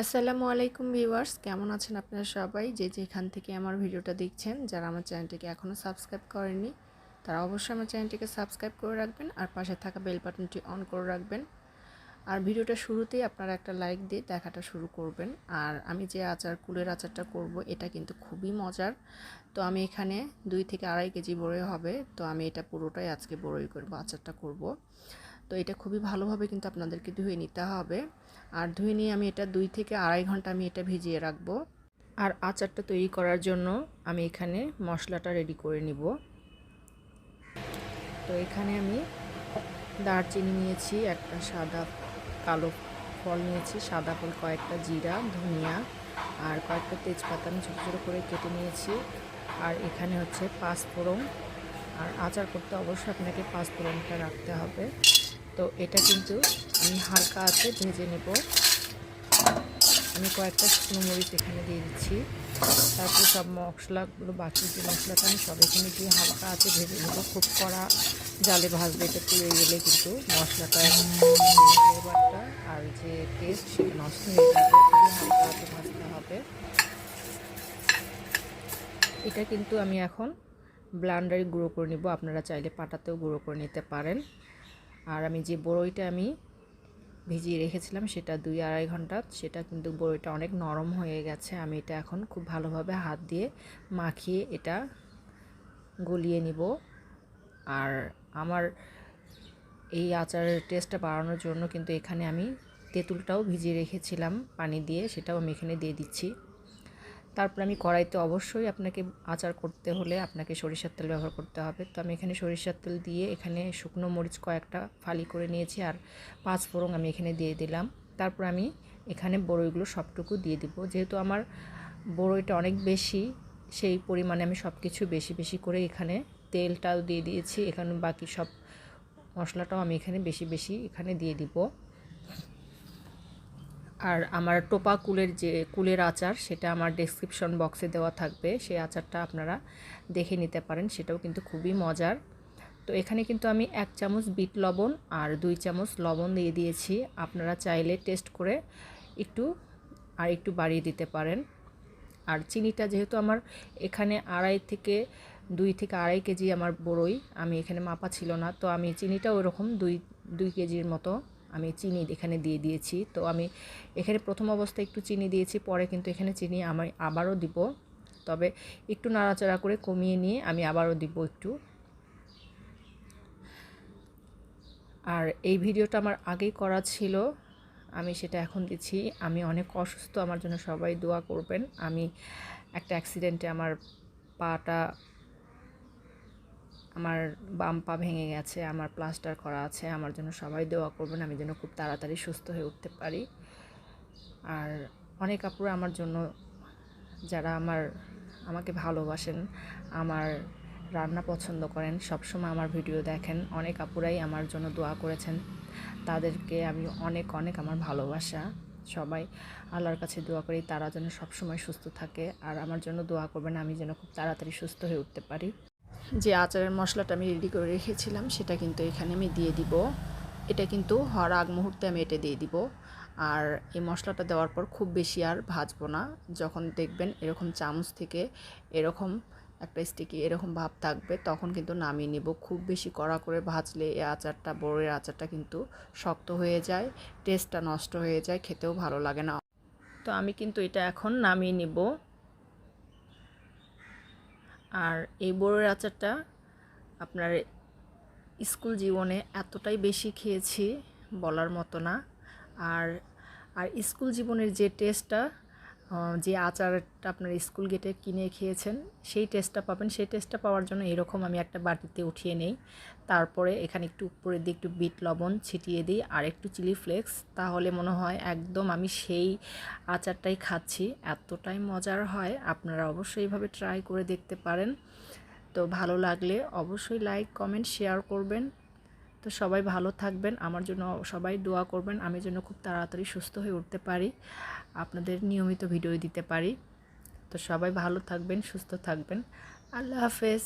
আসসালামু আলাইকুম ভিউয়ার্স, কেমন আছেন আপনারা সবাই? যে যেখান থেকে আমার ভিডিওটা দেখছেন, যারা আমার চ্যানেলটিকে এখনও সাবস্ক্রাইব করেননি, তারা অবশ্যই আমার চ্যানেলটিকে সাবস্ক্রাইব করে রাখবেন আর পাশে থাকা বেল বাটনটি অন করে রাখবেন। আর ভিডিওটা শুরুতেই আপনারা একটা লাইক দিয়ে দেখাটা শুরু করবেন। আর আমি যে আচার, কুলের আচারটা করব, এটা কিন্তু খুবই মজার। তো আমি এখানে দুই থেকে আড়াই কেজি বড়ই হবে, তো আমি এটা পুরোটাই আজকে বড়ই করব আচারটা করব। তো এটা খুবই ভালোভাবে কিন্তু আপনাদেরকে ধুয়ে নিতে হবে। আর ধুয়ে নিয়ে আমি এটা দুই থেকে আড়াই ঘণ্টা আমি এটা ভিজিয়ে রাখব। আর আচারটা তৈরি করার জন্য আমি এখানে মশলাটা রেডি করে নিব। তো এখানে আমি দারচিনি নিয়েছি, একটা সাদা কালো ফল নিয়েছি, সাদা ফল, কয়েকটা জিরা, ধনিয়া আর কয়েকটা তেজপাতা আমি ছোটো ছোটো করে কেটে নিয়েছি। আর এখানে হচ্ছে পাঁচফোড়ন। আর আচার করতে অবশ্যই আপনাকে পাঁচফোড়নটা রাখতে হবে। তো এটা কিন্তু আমি হালকা আছে ভেজে নেব। আমি কয়েকটা শুকনো মরিচ এখানে দিয়ে দিচ্ছি। তারপর সব মশলাগুলো, বাকি যে মশলাটা আমি সব এখানে দিয়ে হালকা আছে ভেজে নেব। খুব কড়া জালে ভাজলে এটা পুড়ে গেলে কিন্তু মশলাটা ফ্লেভারটা আর যে টেস্ট সেটা নষ্ট হয়ে যাবে। খুবই হালকা আছে ভাজতে হবে। এটা কিন্তু আমি এখন ব্লান্ডারে গুঁড়ো করে নেব। আপনারা চাইলে পাটাতেও গুঁড়ো করে নিতে পারেন। আর আমি যে বড়ইটা আমি ভিজিয়ে রেখেছিলাম, সেটা দুই আড়াই ঘণ্টা, সেটা কিন্তু বড়ইটা অনেক নরম হয়ে গেছে। আমি এটা এখন খুব ভালোভাবে হাত দিয়ে মাখিয়ে এটা গলিয়ে নিব। আর আমার এই আচারের টেস্টটা বাড়ানোর জন্য কিন্তু এখানে আমি তেঁতুলটাও ভিজিয়ে রেখেছিলাম পানি দিয়ে, সেটাও আমি এখানে দিয়ে দিচ্ছি। তারপর আমি কড়াইতে অবশ্যই আপনাকে আচার করতে হলে আপনাকে সরিষার তেল ব্যবহার করতে হবে। তো আমি এখানে সরিষার তেল দিয়ে এখানে শুকনো মরিচ কয়েকটা ফালি করে নিয়েছি আর পাঁচ ফোড়ন আমি এখানে দিয়ে দিলাম। তারপর আমি এখানে বড়ইগুলো সবটুকু দিয়ে দিব। যেহেতু আমার বড়ইটা অনেক বেশি, সেই পরিমাণে আমি সব কিছু বেশি বেশি করে এখানে তেলটাও দিয়ে দিয়েছি। এখানে বাকি সব মশলাটাও আমি এখানে বেশি বেশি এখানে দিয়ে দিব। আর আমার টোপা কুলের যে কুলের আচার, সেটা আমার ডেসক্রিপশন বক্সে দেওয়া থাকবে। সেই আচারটা আপনারা দেখে নিতে পারেন, সেটাও কিন্তু খুবই মজার। তো এখানে কিন্তু আমি এক চামচ বিট লবণ আর দুই চামচ লবণ দিয়ে দিয়েছি। আপনারা চাইলে টেস্ট করে একটু আর একটু বাড়িয়ে দিতে পারেন। আর চিনিটা যেহেতু আমার এখানে আড়াই থেকে দুই থেকে আড়াই কেজি আমার বড়ই, আমি এখানে মাপা ছিল না। তো আমি চিনিটা ওরকম দুই দুই কেজির মতো আমি চিনি এখানে দিয়ে দিয়েছি। তো আমি এখানে প্রথম অবস্থায় একটু চিনি দিয়েছি, পরে কিন্তু এখানে চিনি আমি আবারও দিব। তবে একটু নাড়াচাড়া করে কমিয়ে নিয়ে আমি আবারও দিব একটু। আর এই ভিডিওটা আমার আগেই করা ছিল। আমি সেটা এখন দিচ্ছি। আমি অনেক অসুস্থ, আমার জন্য সবাই দোয়া করবেন। আমি একটা অ্যাক্সিডেন্টে আমার পাটা আমার বাম পা ভেঙে গেছে, আমার প্লাস্টার করা আছে, আমার জন্য সবাই দোয়া করবেন, আমি যেন খুব তাড়াতাড়ি সুস্থ হয়ে উঠতে পারি। আর অনেক আপুরা আমার জন্য, যারা আমার, আমাকে ভালোবাসেন, আমার রান্না পছন্দ করেন, সবসময় আমার ভিডিও দেখেন, অনেক আপুরাই আমার জন্য দোয়া করেছেন। তাদেরকে আমি অনেক অনেক আমার ভালোবাসা। সবাই আল্লাহর কাছে দোয়া করি, তারা যেন সবসময় সুস্থ থাকে, আর আমার জন্য দোয়া করবেন, আমি যেন খুব তাড়াতাড়ি সুস্থ হয়ে উঠতে পারি। যে আচারের মশলাটা আমি রেডি করে রেখেছিলাম, সেটা কিন্তু এখানে আমি দিয়ে দিব। এটা কিন্তু হওয়ার আগ মুহূর্তে আমি এটা দিয়ে দিব। আর এই মশলাটা দেওয়ার পর খুব বেশি আর ভাজবো না। যখন দেখবেন এরকম চামচ থেকে এরকম একটা স্টিকি এরকম ভাব থাকবে, তখন কিন্তু নামিয়ে নেব। খুব বেশি কড়া করে ভাজলে এই আচারটা, বড়ের আচারটা কিন্তু শক্ত হয়ে যায় টেস্টটা নষ্ট হয়ে যায়, খেতেও ভালো লাগে না। তো আমি কিন্তু এটা এখন নামিয়ে নেব। আর এই বড়ের আচারটা আপনার স্কুল জীবনে এতটাই বেশি খেয়েছি বলার মতো না। আর আর স্কুল জীবনের যে টেস্টটা যে আচারটা আপনার স্কুল গেটে কিনে খেয়েছেন, সেই টেস্টটা পাবেন। সেই টেস্টটা পাওয়ার জন্য এরকম আমি একটা বাটিতে উঠিয়ে নেই। তারপরে এখানে একটু উপরে দিয়ে একটু বিট লবণ ছিটিয়ে দিই আর একটু চিলি ফ্লেক্স। তাহলে মনে হয় একদম আমি সেই আচারটাই খাচ্ছি। এতটাই মজার হয়। আপনারা অবশ্যই এইভাবে ট্রাই করে দেখতে পারেন। তো ভালো লাগলে অবশ্যই লাইক কমেন্ট শেয়ার করবেন। তো সবাই ভালো থাকবেন। আমার জন্য সবাই দোয়া করবেন। আমি যেন খুব তাড়াতাড়ি সুস্থ হয়ে উঠতে পারি। আপনাদের নিয়মিত ভিডিও দিতে পারি। তো সবাই ভালো থাকবেন, সুস্থ থাকবেন। আল্লাহ হাফেজ।